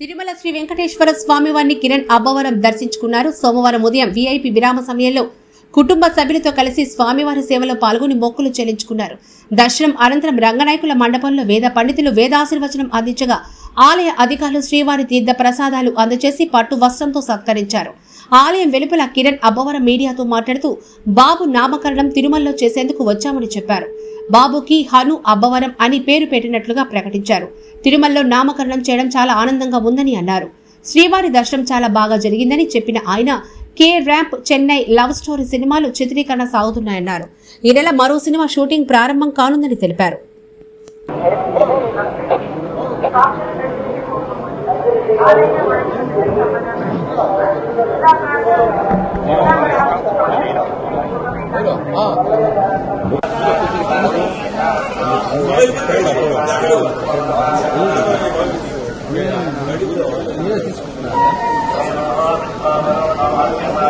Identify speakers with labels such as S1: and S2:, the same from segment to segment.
S1: తిరుమల శ్రీ వెంకటేశ్వర స్వామివారిని కిరణ్ అబ్బవరం దర్శించుకున్నారు. సోమవారం ఉదయం వీఐపీ విరామ సమయంలో కుటుంబ సభ్యులతో కలిసి స్వామివారి సేవలో పాల్గొని మొక్కులు చెల్లించుకున్నారు. దర్శనం అనంతరం రంగనాయకుల మండపంలో వేద పండితులు వేదాశీర్వచనం అందించగా ఆలయ అధికారులు శ్రీవారి తీర్థ ప్రసాదాలు అందజేసి పట్టు వస్త్రంతో సత్కరించారు. ఆలయం వెలుపల కిరణ్ అబ్బవరం మీడియాతో మాట్లాడుతూ బాబు నామకరణం తిరుమలలో చేసేందుకు వచ్చామని చెప్పారు. బాబుకి హను అబ్బవరం అని పేరు పెట్టినట్లుగా ప్రకటించారు. తిరుమలలో నామకరణం చేయడం చాలా ఆనందంగా ఉందని అన్నారు. శ్రీవారి దర్శనం చాలా బాగా జరిగిందని చెప్పిన ఆయన K ramp Chennai love story సినిమాలు చిత్రీకరణ సాగుతున్నాయన్నారు. ఈ నెల మరో సినిమా షూటింగ్ ప్రారంభం కానుందని తెలిపారు.
S2: తీసుకుంటున్నారా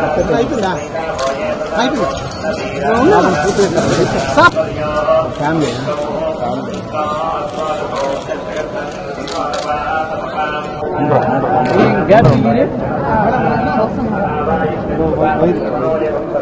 S2: கைப்பிடுடா கைப்பிடு சாப் ஃபேமிலி கேஸ்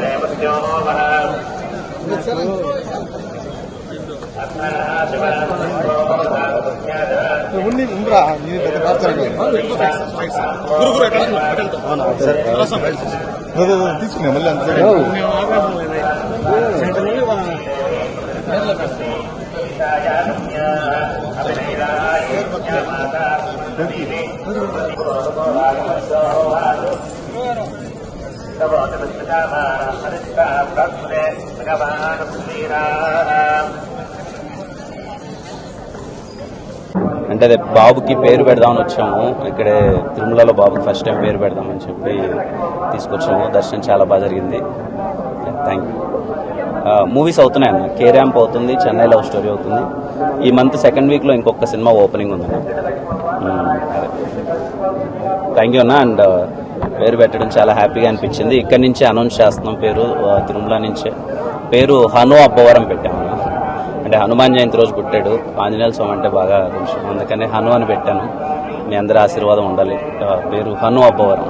S2: అయిపోయింది ఫ్యామిలీ ఉంది ఉందిరా నేను పెద్ద ప్రార్థన అవునా సరే తీసుకున్నా మళ్ళీ అంత
S3: అంటే అదే బాబుకి పేరు పెడదామని వచ్చాము. ఇక్కడే తిరుమలలో బాబుకి ఫస్ట్ టైం పేరు పెడదామని చెప్పి తీసుకొచ్చాము. దర్శనం చాలా బాగా జరిగింది. థ్యాంక్ యూ మూవీస్ అవుతున్నాయి అన్న. కే ర్యాంప్ అవుతుంది చెన్నై లవ్ స్టోరీ అవుతుంది. ఈ మంత్ సెకండ్ వీక్లో ఇంకొక సినిమా ఓపెనింగ్ ఉంది థ్యాంక్ యూ అన్న. అండ్ పేరు పెట్టడం చాలా హ్యాపీగా అనిపించింది. ఇక్కడి నుంచే అనౌన్స్ చేస్తున్నాం పేరు తిరుమల నుంచే. పేరు హను అబ్బవరం పెట్టాము అంటే హనుమాన్ జయంతి రోజు పుట్టాడు. ఆంజనేయ స్వామి అంటే బాగా కొంచెం అందుకనే హను అని పెట్టాను. మీ అందరి ఆశీర్వాదం ఉండాలి. పేరు Hanu Abbavaram.